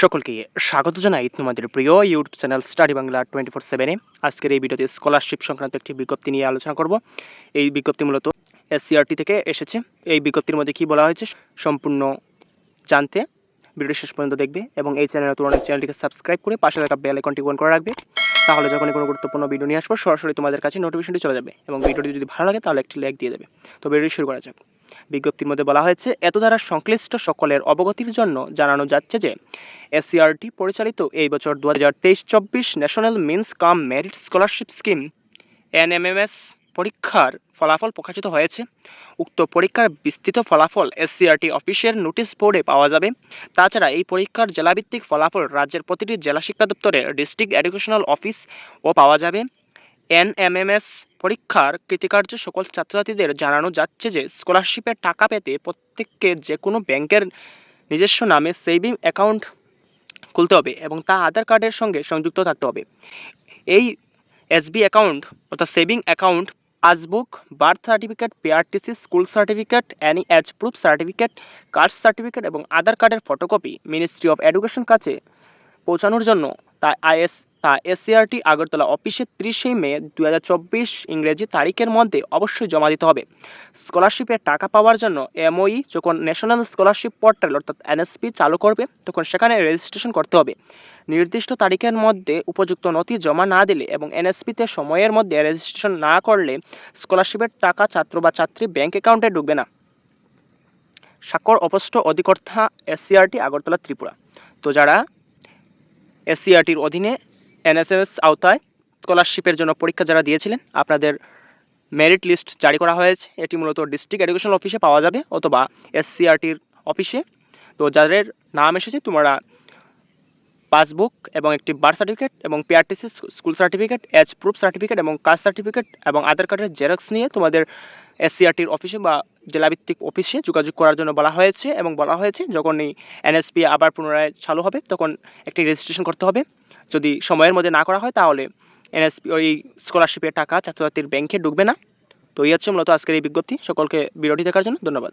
সকলকে স্বাগত জানাই তোমাদের প্রিয় YouTube channel study Bangla twenty four সেভেনে। আজকের এই ভিডিওতে স্কলারশিপ সংক্রান্ত একটি বিজ্ঞপ্তি নিয়ে আলোচনা করব। এই বিজ্ঞপ্তি মূলত এসসিআরটি থেকে এসেছে। এই বিজ্ঞপ্তির মধ্যে কি বলা হয়েছে সম্পূর্ণ জানতে। ভিডিও শেষ পর্যন্ত দেখবে এবং এই চ্যানেলের তুলনায় চ্যানেলটিকে সাবস্ক্রাইব করে পাশে থাকা বেল আইকনটি অন করে রাখবে। তাহলে যখনই কোনো গুরুত্বপূর্ণ ভিডিও নিয়ে আসব, সরাসরি তোমাদের কাছে নোটিফিকেশনটি চলে যাবে এবং ভিডিওটি যদি ভালো লাগে তাহলে একটি লাইক দিয়ে দেবে। তো ভিডিওটি শুরু করা যাক। বিজ্ঞপ্তির মধ্যে বলা হয়েছে এত দ্বারা সংশ্লিষ্ট সকলের অবগতির জন্য জানানো যাচ্ছে যে, এসসিআরটি পরিচালিত এই বছর দু হাজার তেইশ চব্বিশ national means cum merit scholarship scheme NMMS পরীক্ষার ফলাফল প্রকাশিত হয়েছে। উক্ত পরীক্ষার বিস্তৃত ফলাফল এসসিআরটি অফিসের নোটিশ বোর্ডে পাওয়া যাবে। তাছাড়া এই পরীক্ষার জেলাভিত্তিক ফলাফল রাজ্যের প্রতিটি জেলা শিক্ষা দপ্তরের ডিস্ট্রিক্ট এডুকেশনাল অফিস ও পাওয়া যাবে। এনএমএমএস পরীক্ষার কৃতিকার্য সকল ছাত্রছাত্রীদের জানানো যাচ্ছে যে স্কলারশিপের টাকা পেতে প্রত্যেককে যে কোনো ব্যাংকের নিজস্ব নামে সেভিং অ্যাকাউন্ট খুলতে হবে এবং তা আধার কার্ডের সঙ্গে সংযুক্ত থাকতে হবে। এই এসবি অ্যাকাউন্ট অর্থাৎ saving account, passbook, birth certificate PRTC school certificate any age proof certificate, caste certificate এবং আধার কার্ডের ফটোকপি মিনিস্ট্রি অফ এডুকেশন কাছে পৌঁছানোর জন্য তা আইএস তা এসসিআরটি আগরতলা অফিসে ত্রিশে মে দু হাজার চব্বিশ ইংরেজি তারিখের মধ্যে অবশ্যই জমা দিতে হবে। স্কলারশিপের টাকা পাওয়ার জন্য এমওই যখন ন্যাশনাল স্কলারশিপ পোর্টাল অর্থাৎ এনএসপি চালু করবে, তখন সেখানে রেজিস্ট্রেশন করতে হবে। নির্দিষ্ট তারিখের মধ্যে উপযুক্ত নথি জমা না দিলে এবং এনএসপিতে সময়ের মধ্যে রেজিস্ট্রেশন না করলে স্কলারশিপের টাকা ছাত্র বা ছাত্রী ব্যাংক অ্যাকাউন্টে ঢুকবে না। স্বাক্ষর অপষ্ট অধিকর্তা এসসিআরটি আগরতলা ত্রিপুরা। তো যারা এসসিআরটির অধীনে এনএসএস আওতায় স্কলারশিপের জন্য পরীক্ষা যারা দিয়েছিলেন, আপনাদের মেরিট লিস্ট জারি করা হয়েছে। এটি মূলত ডিস্ট্রিক্ট এডুকেশন অফিসে পাওয়া যাবে অথবা এসসিআরটির অফিসে তো যাদের নাম এসেছে, তোমরা পাসবুক এবং একটি বার্থ সার্টিফিকেট এবং PRTC school certificate age proof certificate এবং কাস্ট সার্টিফিকেট এবং আধার কার্ডের জেরক্স নিয়ে তোমাদের এসসিআরটির অফিসে বা জেলাভিত্তিক অফিসে যোগাযোগ করার জন্য বলা হয়েছে এবং বলা হয়েছে, যখনই এনএসপি আবার পুনরায় চালু হবে, তখন একটি রেজিস্ট্রেশন করতে হবে। যদি সময়ের মধ্যে না করা হয়, তাহলে এনএসপি ওই স্কলারশিপের টাকা ছাত্রছাত্রীর ব্যাংকে ঢুকবে না। তো এই হচ্ছে মূলত আজকের এই বিজ্ঞপ্তি। সকলকে বিরতি দেখার জন্য ধন্যবাদ।